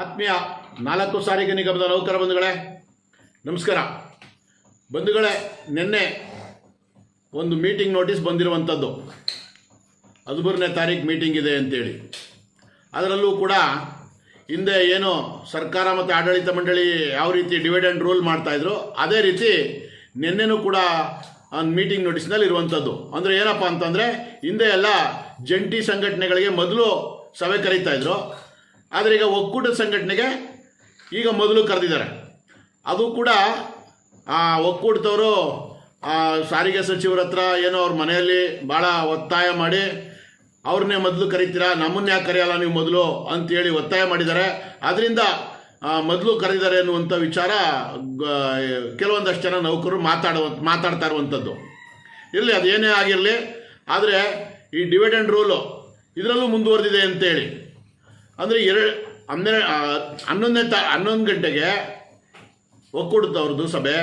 ಆತ್ಮೀಯ ನಾಲ್ಕು ಸಾರಿಗೆ ನಿಗಮದ ನೌಕರ ಬಂಧುಗಳೇ, ನಮಸ್ಕಾರ. ಬಂಧುಗಳೇ, ನಿನ್ನೆ ಒಂದು ಮೀಟಿಂಗ್ ನೋಟಿಸ್ ಬಂದಿರುವಂಥದ್ದು. ಹದಿಮೂರನೇ ತಾರೀಕು ಮೀಟಿಂಗ್ ಇದೆ ಅಂತೇಳಿ. ಅದರಲ್ಲೂ ಕೂಡ ಹಿಂದೆ ಏನು ಸರ್ಕಾರ ಮತ್ತು ಆಡಳಿತ ಮಂಡಳಿ ಯಾವ ರೀತಿ ಡಿವೈಡ್ ರೂಲ್ ಮಾಡ್ತಾಯಿದ್ರು ಅದೇ ರೀತಿ ನಿನ್ನೆನೂ ಕೂಡ ಒಂದು ಮೀಟಿಂಗ್ ನೋಟಿಸ್ನಲ್ಲಿ ಇರುವಂಥದ್ದು. ಅಂದರೆ ಏನಪ್ಪ ಅಂತಂದರೆ, ಹಿಂದೆ ಎಲ್ಲ ಜಂಟಿ ಸಂಘಟನೆಗಳಿಗೆ ಮೊದಲು ಸಭೆ ಕರೀತಾ ಇದ್ರು. ಆದರೆ ಈಗ ಒಕ್ಕೂಟದ ಸಂಘಟನೆಗೆ ಈಗ ಮೊದಲು ಕರೆದಿದ್ದಾರೆ. ಅದು ಕೂಡ ಆ, ಒಕ್ಕೂಟದವರು ಸಾರಿಗೆ ಸಚಿವರ ಹತ್ರ ಏನೋ ಅವ್ರ ಮನೆಯಲ್ಲಿ ಭಾಳ ಒತ್ತಾಯ ಮಾಡಿ ಅವ್ರನ್ನೇ ಮೊದಲು ಕರಿತೀರಾ? ನಮ್ಮನ್ನ ಯಾಕೆ ಕರೆಯಲ್ಲ ನೀವು ಮೊದಲು ಅಂತೇಳಿ ಒತ್ತಾಯ ಮಾಡಿದ್ದಾರೆ. ಅದರಿಂದ ಮೊದಲು ಕರೆದಿದ್ದಾರೆ ಅನ್ನುವಂಥ ವಿಚಾರ ಕೆಲವೊಂದಷ್ಟು ಜನ ನೌಕರರು ಮಾತಾಡುವ ಮಾತಾಡ್ತಾ ಇರುವಂಥದ್ದು ಇರಲಿ ಅದೇನೇ ಆಗಿರಲಿ ಆದರೆ ಈ ಡಿವಿಡೆಂಡ್ ರೂಲು ಇದರಲ್ಲೂ ಮುಂದುವರೆದಿದೆ ಅಂತೇಳಿ. ಅಂದರೆ ಎರಡು, ಹನ್ನೆರಡು ಹನ್ನೊಂದನೇ ತಾ, ಹನ್ನೊಂದು ಗಂಟೆಗೆ ಒಕ್ಕೂಟದವ್ರದ್ದು ಸಭೆ,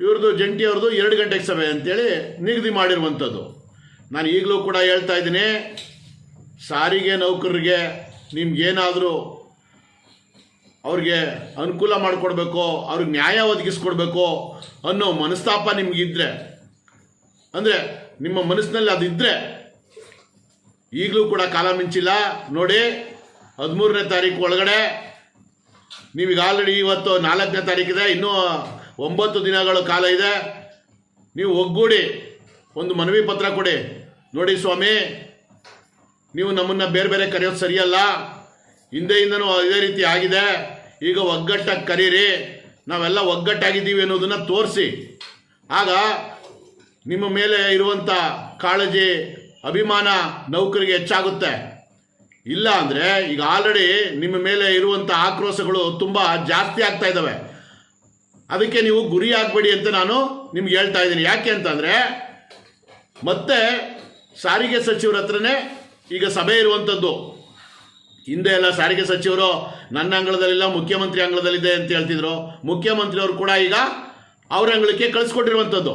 ಇವ್ರದ್ದು ಜಂಟಿಯವ್ರದ್ದು ಎರಡು ಗಂಟೆಗೆ ಸಭೆ ಅಂತೇಳಿ ನಿಗದಿ ಮಾಡಿರುವಂಥದ್ದು. ನಾನು ಈಗಲೂ ಕೂಡ ಹೇಳ್ತಾ ಇದ್ದೀನಿ, ಸಾರಿಗೆ ನೌಕರರಿಗೆ ನಿಮ್ಗೇನಾದರೂ ಅವ್ರಿಗೆ ಅನುಕೂಲ ಮಾಡಿಕೊಡ್ಬೇಕು, ಅವ್ರಿಗೆ ನ್ಯಾಯ ಒದಗಿಸ್ಕೊಡ್ಬೇಕು ಅನ್ನೋ ಮನಸ್ತಾಪ ನಿಮಗಿದ್ರೆ, ಅಂದರೆ ನಿಮ್ಮ ಮನಸ್ಸಿನಲ್ಲಿ ಅದಿದ್ದರೆ ಈಗಲೂ ಕೂಡ ಕಾಲ ಮಿಂಚಿಲ್ಲ. ನೋಡಿ ಹದಿಮೂರನೇ ತಾರೀಕು ಒಳಗಡೆ. ನೀವೀಗ ಆಲ್ರೆಡಿ ಇವತ್ತು ನಾಲ್ಕನೇ ತಾರೀಕಿದೆ ಇನ್ನೂ ಒಂಬತ್ತು ದಿನಗಳು ಕಾಲ ಇದೆ. ನೀವು ಒಗ್ಗೂಡಿ, ಒಂದು ಮನವಿ ಪತ್ರ ಕೊಡಿ. ನೋಡಿ ಸ್ವಾಮಿ, ನೀವು ನಮ್ಮನ್ನು ಬೇರೆ ಬೇರೆ ಕರೆಯೋದು ಸರಿಯಲ್ಲ. ಹಿಂದೆಯಿಂದನೂ ಇದೇ ರೀತಿ ಆಗಿದೆ. ಈಗ ಒಗ್ಗಟ್ಟಾಗಿ ಕರೀರಿ. ನಾವೆಲ್ಲ ಒಗ್ಗಟ್ಟಾಗಿದ್ದೀವಿ ಅನ್ನೋದನ್ನು ತೋರಿಸಿ. ಆಗ ನಿಮ್ಮ ಮೇಲೆ ಇರುವಂಥ ಕಾಳಜಿ, ಅಭಿಮಾನ ನೌಕರಿಗೆ ಹೆಚ್ಚಾಗುತ್ತೆ. ಇಲ್ಲ ಅಂದರೆ ಈಗ ಆಲ್ರೆಡಿ ನಿಮ್ಮ ಮೇಲೆ ಇರುವಂಥ ಆಕ್ರೋಶಗಳು ತುಂಬ ಜಾಸ್ತಿ ಆಗ್ತಾ ಇದ್ದಾವೆ. ಅದಕ್ಕೆ ನೀವು ಗುರಿ ಆಗಬೇಡಿ ಅಂತ ನಾನು ನಿಮ್ಗೆ ಹೇಳ್ತಾ ಇದ್ದೀನಿ. ಯಾಕೆ ಅಂತಂದರೆ ಮತ್ತೆ ಸಾರಿಗೆ ಸಚಿವರ ಹತ್ರನೇ ಈಗ ಸಭೆ ಇರುವಂಥದ್ದು ಹಿಂದೆ ಎಲ್ಲ ಸಾರಿಗೆ ಸಚಿವರು ನನ್ನ ಅಂಗಳದಲ್ಲಿಲ್ಲ, ಮುಖ್ಯಮಂತ್ರಿ ಅಂಗಳದಲ್ಲಿದೆ ಅಂತ ಹೇಳ್ತಿದ್ರು. ಮುಖ್ಯಮಂತ್ರಿಯವರು ಕೂಡ ಈಗ ಅವ್ರ ಅಂಗಳಕ್ಕೆ ಕಳಿಸ್ಕೊಟ್ಟಿರುವಂಥದ್ದು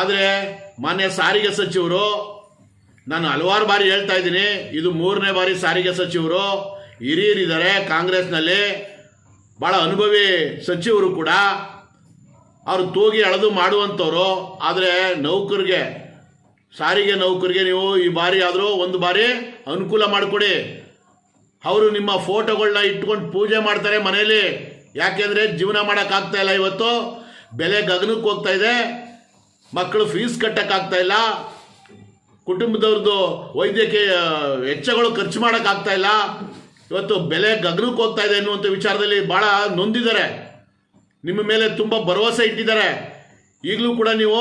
ಆದರೆ ಮಾನ್ಯ ಸಾರಿಗೆ ಸಚಿವರು ನಾನು ಹಲವಾರು ಬಾರಿ ಹೇಳ್ತಾ ಇದ್ದೀನಿ, ಇದು ಮೂರನೇ ಬಾರಿ ಸಾರಿಗೆ ಸಚಿವರು ಹಿರಿಯರಿದ್ದಾರೆ ಕಾಂಗ್ರೆಸ್ನಲ್ಲಿ. ಭಾಳ ಅನುಭವಿ ಸಚಿವರು ಕೂಡ. ಅವರು ತೂಗಿ ಅಳೆದು ಮಾಡುವಂಥವ್ರು. ಆದರೆ ನೌಕರಿಗೆ, ಸಾರಿಗೆ ನೌಕರಿಗೆ ನೀವು ಈ ಬಾರಿ ಆದರೂ ಒಂದು ಬಾರಿ ಅನುಕೂಲ ಮಾಡಿಕೊಡಿ. ಅವರು ನಿಮ್ಮ ಫೋಟೋಗಳನ್ನ ಇಟ್ಕೊಂಡು ಪೂಜೆ ಮಾಡ್ತಾರೆ ಮನೆಯಲ್ಲಿ. ಯಾಕೆಂದರೆ ಜೀವನ ಮಾಡೋಕ್ಕಾಗ್ತಾ ಇಲ್ಲ ಇವತ್ತು. ಬೆಲೆ ಗಗನಕ್ಕೆ ಹೋಗ್ತಾ ಇದೆ. ಮಕ್ಕಳು ಫೀಸ್ ಕಟ್ಟೋಕ್ಕಾಗ್ತಾ ಇಲ್ಲ. ಕುಟುಂಬದವ್ರದ್ದು ವೈದ್ಯಕೀಯ ವೆಚ್ಚಗಳು ಖರ್ಚು ಮಾಡೋಕ್ಕಾಗ್ತಾ ಇಲ್ಲ. ಇವತ್ತು ಬೆಲೆ ಗಗನಕ್ಕೆ ಹೋಗ್ತಾ ಇದೆ ಅನ್ನುವಂಥ ವಿಚಾರದಲ್ಲಿ ಭಾಳ ನೊಂದಿದ್ದಾರೆ. ನಿಮ್ಮ ಮೇಲೆ ತುಂಬ ಭರವಸೆ ಇಟ್ಟಿದ್ದಾರೆ. ಈಗಲೂ ಕೂಡ ನೀವು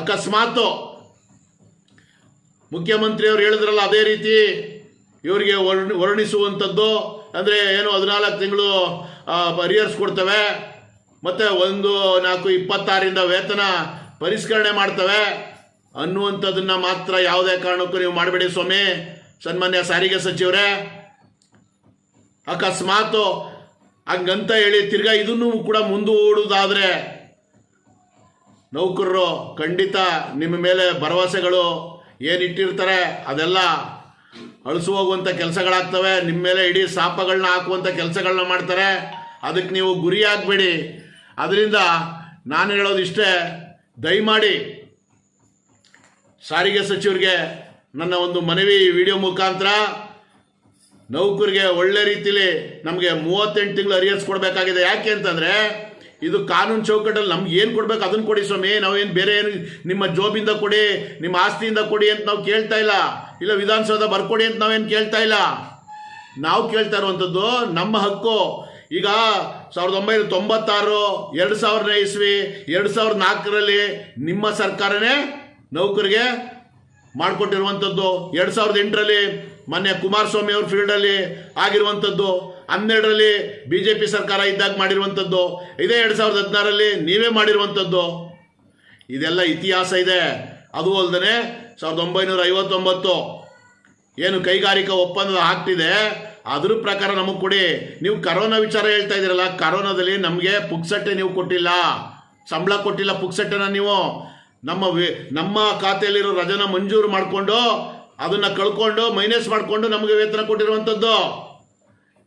ಅಕಸ್ಮಾತು ಮುಖ್ಯಮಂತ್ರಿಯವರು ಹೇಳಿದ್ರಲ್ಲ, ಅದೇ ರೀತಿ ಇವರಿಗೆ ವರ್ಣ ವರ್ಣಿಸುವಂಥದ್ದು ಅಂದರೆ ಏನು ಹದಿನಾಲ್ಕು ತಿಂಗಳು ಅರಿಯರ್ಸ್ ಕೊಡ್ತವೆ, ಮತ್ತು ಒಂದು ನಾಲ್ಕು ಇಪ್ಪತ್ತಾರರಿಂದ ವೇತನ ಪರಿಷ್ಕರಣೆ ಮಾಡ್ತವೆ. ಅನ್ನುವಂಥದ್ದನ್ನು ಮಾತ್ರ ಯಾವುದೇ ಕಾರಣಕ್ಕೂ ನೀವು ಮಾಡಬೇಡಿ ಸ್ವಾಮಿ. ಸನ್ಮಾನ್ಯ ಸಾರಿಗೆ ಸಚಿವರೇ, ಅಕಸ್ಮಾತು ಹಂಗಂತ ಹೇಳಿ ತಿರ್ಗಾ ಇದನ್ನು ಕೂಡ ಮುಂದೂಡುವುದಾದರೆ ನೌಕರರು ಖಂಡಿತ ನಿಮ್ಮ ಮೇಲೆ ಭರವಸೆಗಳು ಏನಿಟ್ಟಿರ್ತಾರೆ ಅದೆಲ್ಲ ಅಳಿಸು ಹೋಗುವಂಥ ಕೆಲಸಗಳಾಗ್ತವೆ. ನಿಮ್ಮ ಮೇಲೆ ಇಡೀ ಸಾಪಗಳನ್ನ ಹಾಕುವಂಥ ಕೆಲಸಗಳನ್ನ ಮಾಡ್ತಾರೆ. ಅದಕ್ಕೆ ನೀವು ಗುರಿ ಆಗಬೇಡಿ ಅದರಿಂದ ನಾನು ಹೇಳೋದು ಇಷ್ಟೇ ದಯಮಾಡಿ ಸಾರಿಗೆ ಸಚಿವರಿಗೆ ನನ್ನ ಒಂದು ಮನವಿ ವಿಡಿಯೋ ಮುಖಾಂತರ. ನೌಕರಿಗೆ ಒಳ್ಳೆ ರೀತಿಲಿ ನಮಗೆ ಮೂವತ್ತೆಂಟು ತಿಂಗಳು ಅರಿಯರ್ಸ್ ಕೊಡಬೇಕಾಗಿದೆ. ಯಾಕೆ ಅಂತಂದರೆ ಇದು ಕಾನೂನು ಚೌಕಟ್ಟಲ್ಲಿ ನಮ್ಗೆ ಏನು ಕೊಡಬೇಕು ಅದನ್ನು ಕೊಡಿ ಸ್ವಾಮಿ. ನಾವೇನು ಬೇರೆ ಏನು ನಿಮ್ಮ ಜೋಬಿಂದ ಕೊಡಿ, ನಿಮ್ಮ ಆಸ್ತಿಯಿಂದ ಕೊಡಿ ಅಂತ ನಾವು ಕೇಳ್ತಾ ಇಲ್ಲ. ಇಲ್ಲ ವಿಧಾನಸೌಧ ಬರ್ಕೊಡಿ ಅಂತ ನಾವೇನು ಕೇಳ್ತಾ ಇಲ್ಲ. ನಾವು ಕೇಳ್ತಾ ಇರುವಂಥದ್ದು ನಮ್ಮ ಹಕ್ಕು. ಈಗ ಸಾವಿರದ ಒಂಬೈನೂರ ತೊಂಬತ್ತಾರು, ಎರಡು ಸಾವಿರದ ಇಸ್ವಿ, ಎರಡು ಸಾವಿರದ ನಾಲ್ಕರಲ್ಲಿ ನಿಮ್ಮ ಸರ್ಕಾರನೇ ನೌಕರಿಗೆ ಮಾಡಿಕೊಟ್ಟಿರುವಂಥದ್ದು ಎರಡು ಸಾವಿರದ ಎಂಟರಲ್ಲಿ ಮೊನ್ನೆ ಕುಮಾರಸ್ವಾಮಿ ಅವ್ರ ಫೀಲ್ಡಲ್ಲಿ ಆಗಿರುವಂಥದ್ದು, ಹನ್ನೆರಡರಲ್ಲಿ ಬಿ ಜೆ ಪಿ ಸರ್ಕಾರ ಇದ್ದಾಗ ಮಾಡಿರುವಂಥದ್ದು, ಇದೇ ಎರಡು ಸಾವಿರದ ಹದಿನಾರಲ್ಲಿ ನೀವೇ ಮಾಡಿರುವಂಥದ್ದು. ಇದೆಲ್ಲ ಇತಿಹಾಸ ಇದೆ. ಅದು ಅಲ್ಲದೆ ಸಾವಿರದ ಒಂಬೈನೂರ ಐವತ್ತೊಂಬತ್ತು ಏನು ಕೈಗಾರಿಕಾ ಒಪ್ಪಂದ ಆಗ್ತಿದೆ, ಅದ್ರ ಪ್ರಕಾರ ನಮಗೆ ಕೊಡಿ. ನೀವು ಕರೋನಾ ವಿಚಾರ ಹೇಳ್ತಾ ಇದ್ದೀರಲ್ಲ, ಕರೋನಾದಲ್ಲಿ ನಮಗೆ ಪುಕ್ಸಟ್ಟೆ ನೀವು ಕೊಟ್ಟಿಲ್ಲ. ಸಂಬಳ ಕೊಟ್ಟಿಲ್ಲ ಪುಕ್ಸಟ್ಟೆನ ನೀವು. ನಮ್ಮ ನಮ್ಮ ಖಾತೆಯಲ್ಲಿರೋ ರಜನ ಮಂಜೂರು ಮಾಡಿಕೊಂಡು, ಅದನ್ನು ಕಳ್ಕೊಂಡು, ಮೈನಸ್ ಮಾಡಿಕೊಂಡು ನಮಗೆ ವೇತನ ಕೊಟ್ಟಿರುವಂಥದ್ದು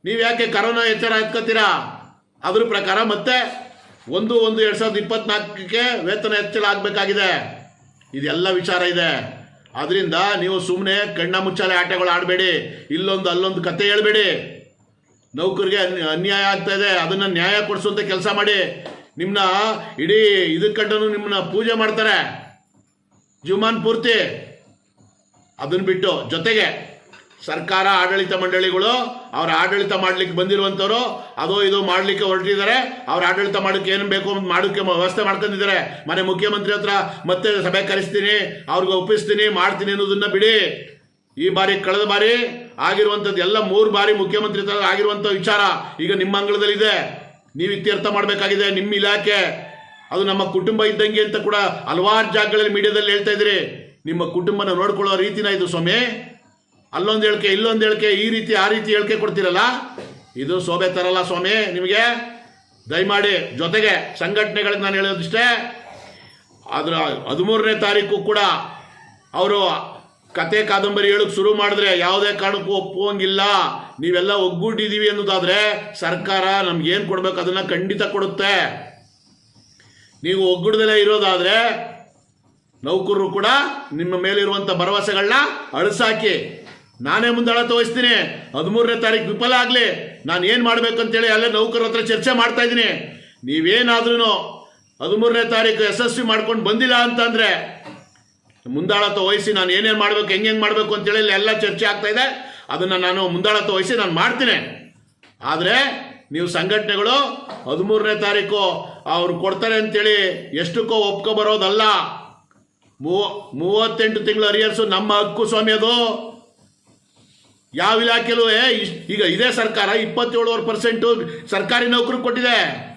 ನೀವು ಯಾಕೆ ಕರೋನಾ ಎಚ್ಚರ ಎತ್ಕೋತೀರಾ? ಅದ್ರ ಪ್ರಕಾರ ಮತ್ತೆ ಒಂದು ಒಂದು ಎರಡು ಸಾವಿರದ ಇಪ್ಪತ್ನಾಲ್ಕಕ್ಕೆ ವೇತನ ಹೆಚ್ಚಳ ಆಗಬೇಕಾಗಿದೆ. ಇದೆಲ್ಲ ವಿಚಾರ ಇದೆ. ಅದರಿಂದ ನೀವು ಸುಮ್ಮನೆ ಕಣ್ಣ ಮುಚ್ಚಾಲೆ ಆಟಗಳು ಆಡಬೇಡಿ. ಇಲ್ಲೊಂದು, ಅಲ್ಲೊಂದು ಕತೆ ಹೇಳಬೇಡಿ. ನೌಕರಿಗೆ ಅನ್ಯ- ಅನ್ಯಾಯ ಆಗ್ತಾ ಇದೆ. ಅದನ್ನು ನ್ಯಾಯ ಕೊಡಿಸುವಂಥ ಕೆಲಸ ಮಾಡಿ. ನಿಮ್ಮನ್ನ ಇಡೀ ಇದಕ್ಕಂಟನು ನಿಮ್ಮನ್ನ ಪೂಜೆ ಮಾಡ್ತಾರೆ. ಜೀವಮಾನ್ ಪೂರ್ತಿ. ಅದನ್ನು ಬಿಟ್ಟು ಜೊತೆಗೆ ಸರ್ಕಾರ ಆಡಳಿತ ಮಂಡಳಿಗಳು ಅವ್ರ ಆಡಳಿತ ಮಾಡ್ಲಿಕ್ಕೆ ಬಂದಿರುವಂಥವ್ರು ಅದೋ ಇದು ಮಾಡ್ಲಿಕ್ಕೆ ಹೊರಟಿದ್ದಾರೆ. ಅವ್ರ ಆಡಳಿತ ಮಾಡೋಕ್ಕೆ ಏನು ಬೇಕು ಮಾಡೋಕ್ಕೆ ವ್ಯವಸ್ಥೆ ಮಾಡ್ಕೊಂಡಿದ್ದಾರೆ. ಮನೆ ಮುಖ್ಯಮಂತ್ರಿ ಹತ್ರ ಮತ್ತೆ ಸಭೆ ಕರೆಸ್ತೀನಿ, ಅವ್ರಿಗೆ ಒಪ್ಪಿಸ್ತೀನಿ, ಮಾಡ್ತೀನಿ ಅನ್ನೋದನ್ನ ಬಿಡಿ. ಈ ಬಾರಿ ಕಳೆದ ಬಾರಿ ಆಗಿರುವಂಥದ್ದು ಎಲ್ಲ ಮೂರು ಬಾರಿ ಮುಖ್ಯಮಂತ್ರಿ ಹತ್ರ ಆಗಿರುವಂಥ ವಿಚಾರ ಈಗ ನಿಮ್ಮ ಅಂಗಳದಲ್ಲಿದೆ. ನೀವು ಇತ್ಯರ್ಥ ಮಾಡಬೇಕಾಗಿದೆ ನಿಮ್ಮ ಇಲಾಖೆ. ಅದು ನಮ್ಮ ಕುಟುಂಬ ಇದ್ದಂಗೆ ಅಂತ ಕೂಡ ಹಲವಾರು ಜಾಗಗಳಲ್ಲಿ ಮೀಡಿಯಾದಲ್ಲಿ ಹೇಳ್ತಾ ಇದ್ದೀರಿ. ನಿಮ್ಮ ಕುಟುಂಬನ ನೋಡ್ಕೊಳ್ಳೋ ರೀತಿನ ಇದು ಸ್ವಾಮಿ ಅಲ್ಲೊಂದು ಹೇಳಿಕೆ, ಇಲ್ಲೊಂದು ಹೇಳಿಕೆ, ಈ ರೀತಿ, ಆ ರೀತಿ ಹೇಳಿಕೆ ಕೊಡ್ತೀರಲ್ಲ? ಇದು ಶೋಭೆ ತರಲ್ಲ ಸ್ವಾಮಿ ನಿಮಗೆ. ದಯಮಾಡಿ ಜೊತೆಗೆ ಸಂಘಟನೆಗಳಿಗೆ ನಾನು ಹೇಳೋದಿಷ್ಟೇ. ಅದರ ಹದಿಮೂರನೇ ತಾರೀಕು ಕೂಡ ಅವರು ಕತೆ ಕಾದಂಬರಿ ಹೇಳಕ್ ಶುರು ಮಾಡಿದ್ರೆ ಯಾವುದೇ ಕಾರಣಕ್ಕೂ ಒಪ್ಪುವಂಗಿಲ್ಲ. ನೀವೆಲ್ಲ ಒಗ್ಗೂಟಿದೀವಿ ಅನ್ನೋದಾದ್ರೆ ಸರ್ಕಾರ ನಮ್ಗೇನು ಕೊಡಬೇಕು ಅದನ್ನು ಖಂಡಿತ ಕೊಡುತ್ತೆ. ನೀವು ಒಗ್ಗೂಡದಲ್ಲೇ ಇರೋದಾದ್ರೆ ನೌಕರರು ಕೂಡ ನಿಮ್ಮ ಮೇಲಿರುವಂಥ ಭರವಸೆಗಳನ್ನ ಅಳಿಸಾಕಿ. ನಾನೇ ಮುಂದಾಳತ ತೋರಿಸ್ತೀನಿ ಹದಿಮೂರನೇ ತಾರೀಕು ವಿಫಲ ಆಗಲಿ. ನಾನು ಏನು ಮಾಡ್ಬೇಕಂತೇಳಿ ಅಲ್ಲೇ ನೌಕರ ಹತ್ರ ಚರ್ಚೆ ಮಾಡ್ತಾ ಇದ್ದೀನಿ. ನೀವೇನಾದ್ರೂ ಹದಿಮೂರನೇ ತಾರೀಕು ಯಶಸ್ವಿ ಮಾಡ್ಕೊಂಡು ಬಂದಿಲ್ಲ ಅಂತಂದರೆ ಮುಂದಾಳತ್ವ ವಹಿಸಿ ನಾನು ಏನೇನು ಮಾಡಬೇಕು ಹೆಂಗೆ ಹೆಂಗೆ ಮಾಡಬೇಕು ಅಂತೇಳಿ ಎಲ್ಲ ಚರ್ಚೆ ಆಗ್ತಾ ಇದೆ. ಅದನ್ನು ನಾನು ಮುಂದಾಳತ್ವ ವಹಿಸಿ ನಾನು ಮಾಡ್ತೀನಿ. ಆದರೆ ನೀವು ಸಂಘಟನೆಗಳು ಹದಿಮೂರನೇ ತಾರೀಕು ಅವ್ರು ಕೊಡ್ತಾರೆ ಅಂತೇಳಿ ಎಷ್ಟಕ್ಕೋ ಒಪ್ಕೊ ಬರೋದಲ್ಲ. ಮೂವ ಮೂವತ್ತೆಂಟು ತಿಂಗಳು ಅರಿಯರ್ಸು ನಮ್ಮ ಹಕ್ಕು ಸ್ವಾಮಿ ಅದು. ಯಾವ ಇಶ್- ಈಗ ಇದೇ ಸರ್ಕಾರ, ಇಪ್ಪತ್ತೇಳುವರೆ ಪರ್ಸೆಂಟು ಸರ್ಕಾರಿ ನೌಕರಿ ಕೊಟ್ಟಿದೆ.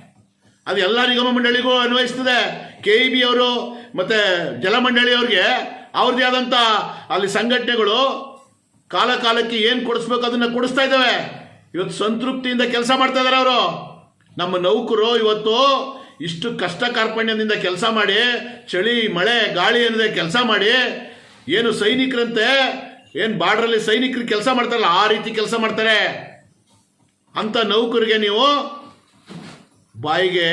ಅದು ಎಲ್ಲ ನಿಗಮ ಮಂಡಳಿಗೂ ಅನ್ವಯಿಸ್ತದೆ. ಕೆ ಇ ಬಿ ಅವರು ಮತ್ತು ಜಲಮಂಡಳಿಯವ್ರಿಗೆ ಅವ್ರದ್ದೇ ಆದಂಥ ಅಲ್ಲಿ ಸಂಘಟನೆಗಳು ಕಾಲ ಕಾಲಕ್ಕೆ ಏನು ಕೊಡಿಸ್ಬೇಕು ಅದನ್ನು ಕೊಡಿಸ್ತಾ ಇದ್ದಾವೆ. ಇವತ್ತು ಸಂತೃಪ್ತಿಯಿಂದ ಕೆಲಸ ಮಾಡ್ತಾ ಇದ್ದಾರೆ ಅವರು. ನಮ್ಮ ನೌಕರು ಇವತ್ತು ಇಷ್ಟು ಕಷ್ಟ ಕಾರ್ಪಣ್ಯದಿಂದ ಕೆಲಸ ಮಾಡಿ, ಚಳಿ, ಮಳೆ, ಗಾಳಿ ಅನ್ನೋದೇ ಕೆಲಸ ಮಾಡಿ, ಏನು ಸೈನಿಕರಂತೆ, ಏನು ಬಾರ್ಡ್ರಲ್ಲಿ ಸೈನಿಕರು ಕೆಲಸ ಮಾಡ್ತಾರಲ್ಲ, ಆ ರೀತಿ ಕೆಲಸ ಮಾಡ್ತಾರೆ. ಅಂತ ನೌಕರಿಗೆ ನೀವು ಬಾಯಿಗೆ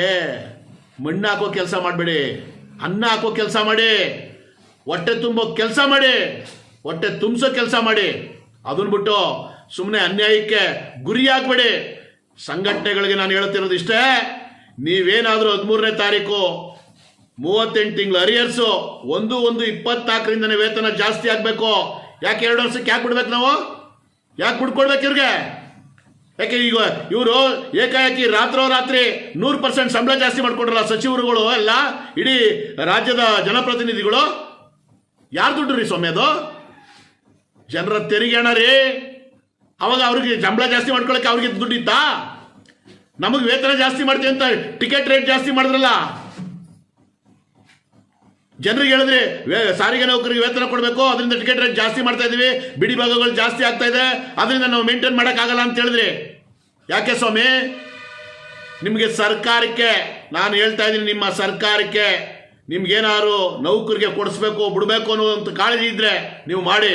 ಮಣ್ಣು ಹಾಕೋ ಕೆಲಸ ಮಾಡಬೇಡಿ. ಅನ್ನ ಹಾಕೋ ಕೆಲಸ ಮಾಡಿ. ಹೊಟ್ಟೆ ತುಂಬೋ ಕೆಲಸ ಮಾಡಿ. ಹೊಟ್ಟೆ ತುಂಬಿಸೋ ಕೆಲಸ ಮಾಡಿ. ಅದನ್ನ ಬಿಟ್ಟು ಸುಮ್ಮನೆ ಅನ್ಯಾಯಕ್ಕೆ ಗುರಿ ಹಾಕ್ಬೇಡಿ ಸಂಘಟನೆಗಳಿಗೆ ನಾನು ಹೇಳ್ತಿರೋದು ಇಷ್ಟೇ. ನೀವೇನಾದರೂ ಹದಿಮೂರನೇ ತಾರೀಕು, ಮೂವತ್ತೆಂಟು ತಿಂಗಳು ಅರಿಯರ್ಸು ಒಂದು ಒಂದು, ಇಪ್ಪತ್ನಾಲ್ಕರಿಂದನೇ ವೇತನ ಜಾಸ್ತಿ ಆಗಬೇಕು. ಯಾಕೆ ಎರಡು ವರ್ಷಕ್ಕೆ ಯಾಕೆ ಬಿಡ್ಬೇಕು ನಾವು? ಯಾಕೆ ಬಿಡ್ಕೊಡ್ಬೇಕು ಇವ್ರಿಗೆ? ಯಾಕೆ ಈಗ ಇವರು ಏಕಾಏಕಿ ರಾತ್ರೋರಾತ್ರಿ ನೂರು ಪರ್ಸೆಂಟ್ ಸಂಬಳ ಜಾಸ್ತಿ ಮಾಡ್ಕೊಂಡ್ರಲ್ಲ ಸಚಿವರುಗಳು ಎಲ್ಲ? ಇಡೀ ರಾಜ್ಯದ ಜನಪ್ರತಿನಿಧಿಗಳು? ಯಾರು ದುಡ್ಡು ರೀ ಸ್ವಾಮಿ ಅದು? ಜನರ ತೆರಿಗೆ ಹಣ ರೀ. ಅವಾಗ ಅವ್ರಿಗೆ ಸಂಬಳ ಜಾಸ್ತಿ ಮಾಡ್ಕೊಳಕ್ಕೆ ಅವ್ರಿಗೆ ದುಡ್ಡಿತ್ತಾ ನಮಗೆ ವೇತನ ಜಾಸ್ತಿ ಮಾಡ್ತೀವಿ ಅಂತ ಟಿಕೆಟ್ ರೇಟ್ ಜಾಸ್ತಿ ಮಾಡಿದ್ರಲ್ಲ? ಜನರಿಗೆ ಹೇಳಿದ್ರೆ ಸಾರಿಗೆ ನೌಕರಿಗೆ ವೇತನ ಕೊಡಬೇಕು, ಅದರಿಂದ ಟಿಕೆಟ್ ರೇಟ್ ಜಾಸ್ತಿ ಮಾಡ್ತಾ ಇದೀವಿ, ಬಿಡಿ ಭಾಗಗಳು ಜಾಸ್ತಿ ಆಗ್ತಾ ಇದೆ, ಅದರಿಂದ ನಾವು ಮೇಂಟೈನ್ ಮಾಡೋಕ್ಕಾಗಲ್ಲ ಅಂತ ಹೇಳಿದ್ರೆ, ಯಾಕೆ ಸ್ವಾಮಿ? ನಿಮಗೆ ಸರ್ಕಾರಕ್ಕೆ, ನಾನು ಹೇಳ್ತಾ ಇದ್ದೀನಿ ನಿಮ್ಮ ಸರ್ಕಾರಕ್ಕೆ, ನಿಮ್ಗೇನಾದ್ರು ನೌಕರಿಗೆ ಕೊಡಿಸ್ಬೇಕು, ಬಿಡಬೇಕು ಅನ್ನೋದಂತ ಕಾಳಜಿ ಇದ್ರೆ ನೀವು ಮಾಡಿ.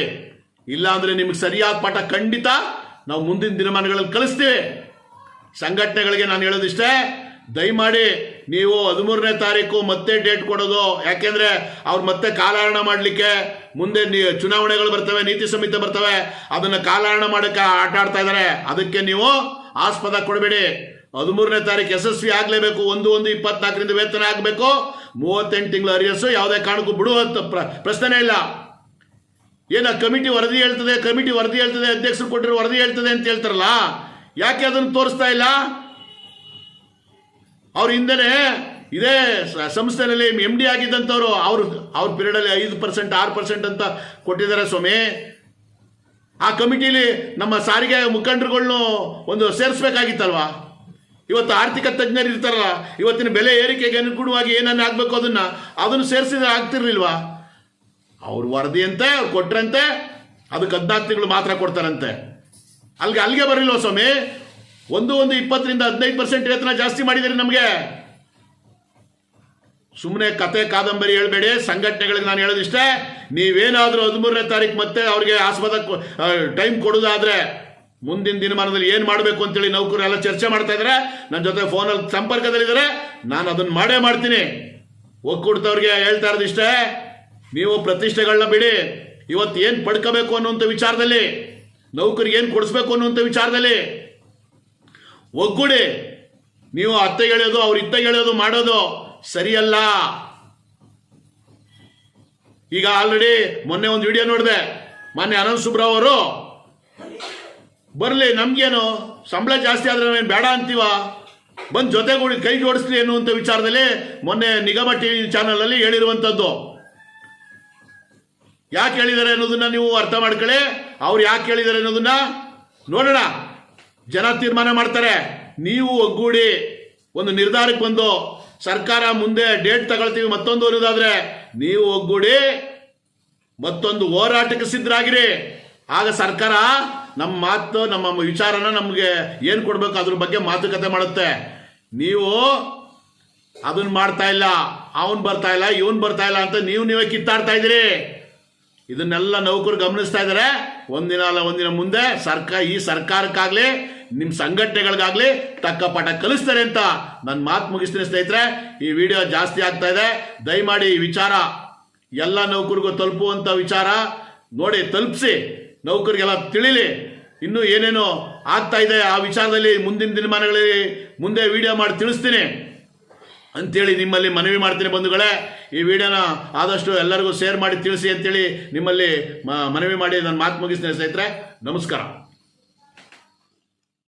ಇಲ್ಲ ಅಂದರೆ ನಿಮಗೆ ಸರಿಯಾದ ಪಾಠ ಖಂಡಿತ ನಾವು ಮುಂದಿನ ದಿನಮಾನಗಳಲ್ಲಿ ಕಲಿಸ್ತೀವಿ. ಸಂಘಟನೆಗಳಿಗೆ ನಾನು ಹೇಳೋದಿಷ್ಟೇ ದಯಮಾಡಿ ನೀವು ಹದಿಮೂರನೇ ತಾರೀಕು ಮತ್ತೆ ಡೇಟ್ ಕೊಡೋದು. ಯಾಕೆಂದ್ರೆ ಅವ್ರು ಮತ್ತೆ ಕಾಲಹರಣ ಮಾಡಲಿಕ್ಕೆ ಮುಂದೆ ಚುನಾವಣೆಗಳು ಬರ್ತವೆ, ನೀತಿ ಸಂಹಿತೆ ಬರ್ತವೆ. ಅದನ್ನ ಕಾಲಹರಣ ಮಾಡೋಕ್ಕೆ ಆಟ ಆಡ್ತಾ ಇದ್ದಾರೆ ಅದಕ್ಕೆ ನೀವು ಆಸ್ಪದ ಕೊಡಬೇಡಿ. ಹದಿಮೂರನೇ ತಾರೀಕು ಯಶಸ್ವಿ ಆಗಲೇಬೇಕು. ಒಂದು ಒಂದು, ಇಪ್ಪತ್ನಾಲ್ಕರಿಂದ ವೇತನ ಆಗಬೇಕು. ಮೂವತ್ತೆಂಟು ತಿಂಗಳು ಅರಿಯಸ್ಸು ಯಾವುದೇ ಕಾರಣಕ್ಕೂ ಬಿಡುವಂತ ಪ್ರ ಪ್ರಶ್ನೆ ಇಲ್ಲ. ಏನ ಕಮಿಟಿ ವರದಿ ಹೇಳ್ತದೆ, ಕಮಿಟಿ ವರದಿ ಹೇಳ್ತದೆ, ಅಧ್ಯಕ್ಷರು ಕೊಟ್ಟಿರೋ ವರದಿ ಹೇಳ್ತದೆ ಅಂತ ಹೇಳ್ತಾರಲ್ಲ? ಯಾಕೆ ಅದನ್ನು ತೋರಿಸ್ತಾ ಇಲ್ಲ? ಅವ್ರ ಹಿಂದೆನೆ ಇದೇ ಸಂಸ್ಥೆನಲ್ಲಿ ಎಂ ಡಿ ಆಗಿದ್ದಂಥವ್ರು, ಅವ್ರ ಅವ್ರ ಪೀರಿಯಡಲ್ಲಿ ಐದು ಪರ್ಸೆಂಟ್ ಆರು ಪರ್ಸೆಂಟ್ ಅಂತ ಕೊಟ್ಟಿದ್ದಾರೆ ಸ್ವಾಮಿ. ಆ ಕಮಿಟಿಲಿ ನಮ್ಮ ಸಾರಿಗೆ ಮುಖಂಡರುಗಳ್ನು ಒಂದು ಸೇರಿಸ್ಬೇಕಾಗಿತ್ತಲ್ವಾ? ಇವತ್ತು ಆರ್ಥಿಕ ತಜ್ಞರು ಇರ್ತಾರಲ್ಲ, ಇವತ್ತಿನ ಬೆಲೆ ಏರಿಕೆಗೆ ಅನುಗುಣವಾಗಿ ಏನನ್ನ ಆಗಬೇಕು ಅದನ್ನ, ಅದನ್ನು ಸೇರಿಸಿದ್ರೆ ಆಗ್ತಿರ್ಲಿಲ್ವಾ? ಅವ್ರ ವರದಿ ಅಂತೆ ಅವ್ರು ಕೊಟ್ರಂತೆ, ಅದಕ್ಕೆ ಹದಿನಾಲ್ಕು ಮಾತ್ರ ಕೊಡ್ತಾರಂತೆ. ಅಲ್ಲಿಗೆ ಅಲ್ಲಿಗೆ ಬರಲಿಲ್ವ ಸ್ವಾಮಿ? ಒಂದು ಒಂದು, ಇಪ್ಪತ್ತರಿಂದ ಹದಿನೈದು ಪರ್ಸೆಂಟ್ ವೇತನ ಜಾಸ್ತಿ ಮಾಡಿದಿರಿ ನಮಗೆ? ಸುಮ್ಮನೆ ಕತೆ ಕಾದಂಬರಿ ಹೇಳಬೇಡಿ, ಸಂಘಟನೆಗಳಿಗೆ ನಾನು ಹೇಳೋದಿಷ್ಟೇ, ನೀವೇನಾದರೂ ಹದಿಮೂರನೇ ತಾರೀಕು ಮತ್ತೆ ಅವ್ರಿಗೆ ಆಸ್ಪದ ಟೈಮ್ ಕೊಡೋದಾದರೆ, ಮುಂದಿನ ದಿನಮಾನದಲ್ಲಿ ಏನು ಮಾಡಬೇಕು ಅಂತೇಳಿ ನೌಕರರೆಲ್ಲ ಚರ್ಚೆ ಮಾಡ್ತಾ ಇದ್ದಾರೆ ನನ್ನ ಜೊತೆ ಫೋನಲ್ಲಿ ಸಂಪರ್ಕದಲ್ಲಿದ್ದಾರೆ, ನಾನು ಅದನ್ನು ಮಾಡೇ ಮಾಡ್ತೀನಿ. ಒಕ್ಕೂಡ್ತವ್ರಿಗೆ ಹೇಳ್ತಾ ಇರೋದಿಷ್ಟೇ, ನೀವು ಪ್ರತಿಷ್ಠೆಗಳನ್ನ ಬಿಡಿ, ಇವತ್ತು ಏನು ಪಡ್ಕೋಬೇಕು ಅನ್ನುವಂಥ ವಿಚಾರದಲ್ಲಿ, ನೌಕರಿಗೆ ಏನು ಕೊಡಿಸ್ಬೇಕು ಅನ್ನುವಂಥ ವಿಚಾರದಲ್ಲಿ ಒಗ್ಗೂಡಿ. ನೀವು ಅತ್ತೆ ಹೇಳೋದು ಅವ್ರ ಇತ್ತ ಹೇಳೋದು ಮಾಡೋದು ಸರಿಯಲ್ಲ. ಈಗ ಆಲ್ರೆಡಿ ಮೊನ್ನೆ ಒಂದು ವಿಡಿಯೋ ನೋಡಿದೆ. ಮೊನ್ನೆ ಅನಂತ್ ಸುಬ್ರಾವ್ ಅವರು, ಬರಲಿ, ನಮ್ಗೇನು ಸಂಬಳ ಜಾಸ್ತಿ ಆದ್ರೆ ನಾವೇನು ಬೇಡ ಅಂತೀವ? ಬಂದು ಜೊತೆಗೂಡಿ ಕೈ ಜೋಡಿಸ್ಲಿ ಅನ್ನುವಂಥ ವಿಚಾರದಲ್ಲಿ ಮೊನ್ನೆ ನಿಗಮ ಟಿ ವಿ ಚಾನಲಲ್ಲಿ ಹೇಳಿರುವಂಥದ್ದು ಯಾಕೆ ಹೇಳಿದ್ದಾರೆ ಅನ್ನೋದನ್ನ ನೀವು ಅರ್ಥ ಮಾಡ್ಕೊಳ್ಳಿ. ಅವ್ರು ಯಾಕೆ ಹೇಳಿದ್ದಾರೆ ಅನ್ನೋದನ್ನ ನೋಡೋಣ. ಜನ ತೀರ್ಮಾನ ಮಾಡ್ತಾರೆ. ನೀವು ಒಗ್ಗೂಡಿ ಒಂದು ನಿರ್ಧಾರಕ್ಕೆ ಬಂದು ಸರ್ಕಾರ ಮುಂದೆ ಡೇಟ್ ತಗೊಳ್ತೀವಿ ಮತ್ತೊಂದು ಅನ್ನೋದಾದ್ರೆ ನೀವು ಒಗ್ಗೂಡಿ ಮತ್ತೊಂದು ಹೋರಾಟಕ್ಕೆ ಸಿದ್ಧರಾಗಿರಿ. ಆಗ ಸರ್ಕಾರ ನಮ್ಮ ಮಾತು, ನಮ್ಮ ವಿಚಾರನ ನಮಗೆ ಏನು ಕೊಡಬೇಕು ಅದ್ರ ಬಗ್ಗೆ ಮಾತುಕತೆ ಮಾಡುತ್ತೆ. ನೀವು ಅದನ್ನ ಮಾಡ್ತಾ ಇಲ್ಲ, ಅವನು ಬರ್ತಾ ಇಲ್ಲ, ಇವನು ಬರ್ತಾ ಇಲ್ಲ ಅಂತ ನೀವು ನೀವೇ ಕಿತ್ತಾಡ್ತಾ ಇದ್ದೀರಿ. ಇದನ್ನೆಲ್ಲ ನೌಕರು ಗಮನಿಸ್ತಾ ಇದ್ದಾರೆ. ಒಂದಿನ ಅಲ್ಲ, ಒಂದಿನ ಮುಂದೆ ಸರ್ಕಾರ ಈ ಸರ್ಕಾರಕ್ಕಾಗ್ಲಿ ನಿಮ್ಮ ಸಂಘಟನೆಗಳಿಗಾಗ್ಲಿ ತಕ್ಕ ಪಾಠ ಕಲಿಸ್ತಾರೆ ಅಂತ ನನ್ನ ಮಾತು ಮುಗಿಸ್ತೀನಿ ಸ್ನೇಹಿತರೆ. ಈ ವಿಡಿಯೋ ಜಾಸ್ತಿ ಆಗ್ತಾ ಇದೆ. ದಯಮಾಡಿ ಈ ವಿಚಾರ ಎಲ್ಲ ನೌಕರಿಗೂ ತಲುಪುವಂಥ ವಿಚಾರ ನೋಡಿ, ತಲುಪಿಸಿ. ನೌಕರಿಗೆಲ್ಲ ತಿಳಿಲಿ. ಇನ್ನೂ ಏನೇನು ಆಗ್ತಾ ಇದೆ ಆ ವಿಚಾರದಲ್ಲಿ ಮುಂದಿನ ದಿನಮಾನಗಳಲ್ಲಿ ಮುಂದೆ ವಿಡಿಯೋ ಮಾಡಿ ತಿಳಿಸ್ತೀನಿ. ಅಂತೇಳಿ ನಿಮ್ಮಲ್ಲಿ ಮನವಿ ಮಾಡ್ತೀನಿ ಬಂಧುಗಳೇ. ಈ ವಿಡಿಯೋನ ಆದಷ್ಟು ಎಲ್ಲರಿಗೂ ಶೇರ್ ಮಾಡಿ ತಿಳಿಸಿ ಅಂತೇಳಿ ನಿಮ್ಮಲ್ಲಿ ಮನವಿ ಮಾಡಿ ನಾನು ಮಾತು ಮುಗಿಸ್ತೀನಿ ಸ್ನೇಹಿತರೆ. ನಮಸ್ಕಾರ.